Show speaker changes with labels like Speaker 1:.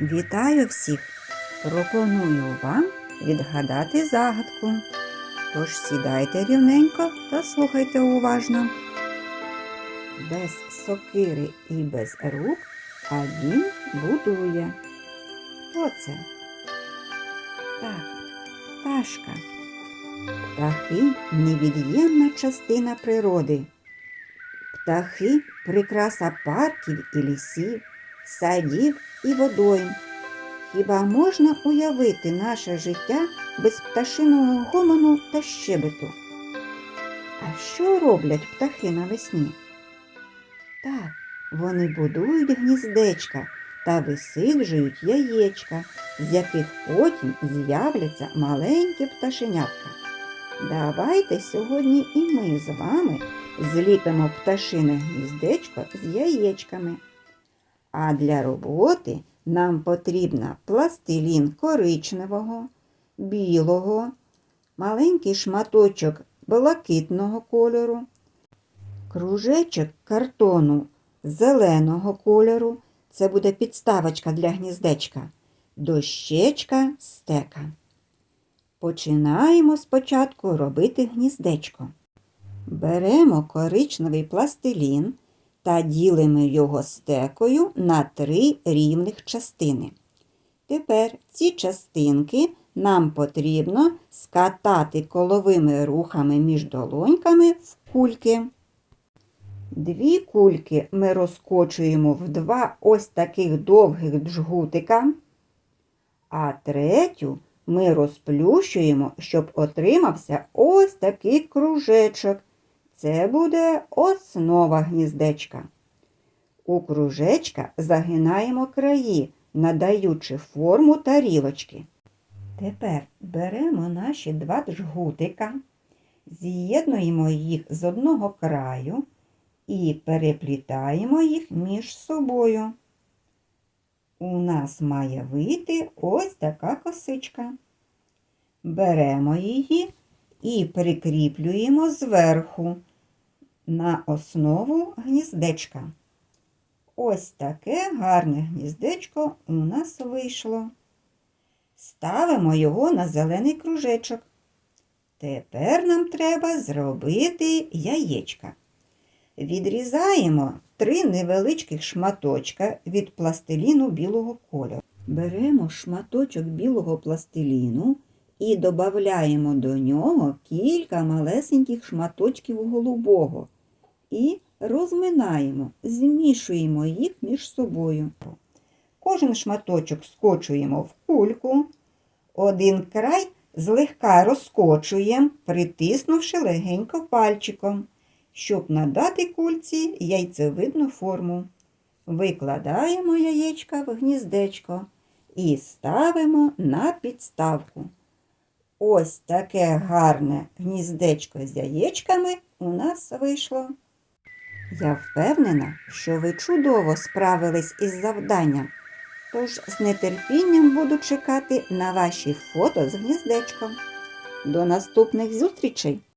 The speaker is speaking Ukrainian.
Speaker 1: Вітаю всіх! Пропоную вам відгадати загадку. Тож сідайте рівненько та слухайте уважно. Без сокири і без рук, а будує. Хто це? Так, пташка. Птахи невід'ємна частина природи. Птахи прикраса парків і лісів, садів і водойм. Хіба можна уявити наше життя без пташиного гомону та щебету? А що роблять птахи навесні? Так, вони будують гніздечка та висиджують яєчка, з яких потім з'являться маленькі пташенятка. Давайте сьогодні і ми з вами зліпимо пташине гніздечко з яєчками. А для роботи нам потрібна пластилін коричневого, білого, маленький шматочок блакитного кольору, кружечок картону зеленого кольору. Це буде підставочка для гніздечка, дощечка стека. Починаємо спочатку робити гніздечко. Беремо коричневий пластилін та ділимо його стекою на три рівних частини. Тепер ці частинки нам потрібно скатати коловими рухами між долоньками в кульки. Дві кульки ми розкочуємо в два ось таких довгих джгутика, а третю ми розплющуємо, щоб отримався ось такий кружечок. Це буде основа гніздечка. У кружечка загинаємо краї, надаючи форму тарілочки. Тепер беремо наші два джгутика, з'єднуємо їх з одного краю і переплітаємо їх між собою. У нас має вийти ось така косичка. Беремо її і прикріплюємо зверху на основу гніздечка. Ось таке гарне гніздечко у нас вийшло. Ставимо його на зелений кружечок. Тепер нам треба зробити яєчка. Відрізаємо три невеличких шматочка від пластиліну білого кольору. Беремо шматочок білого пластиліну і додаємо до нього кілька малесеньких шматочків голубого і розминаємо, змішуємо їх між собою. Кожен шматочок скочуємо в кульку, один край злегка розкочуємо, притиснувши легенько пальчиком, щоб надати кульці яйцевидну форму. Викладаємо яєчка в гніздечко і ставимо на підставку. Ось таке гарне гніздечко з яєчками у нас вийшло. Я впевнена, що ви чудово справились із завданням, тож з нетерпінням буду чекати на ваші фото з гніздечком. До наступних зустрічей!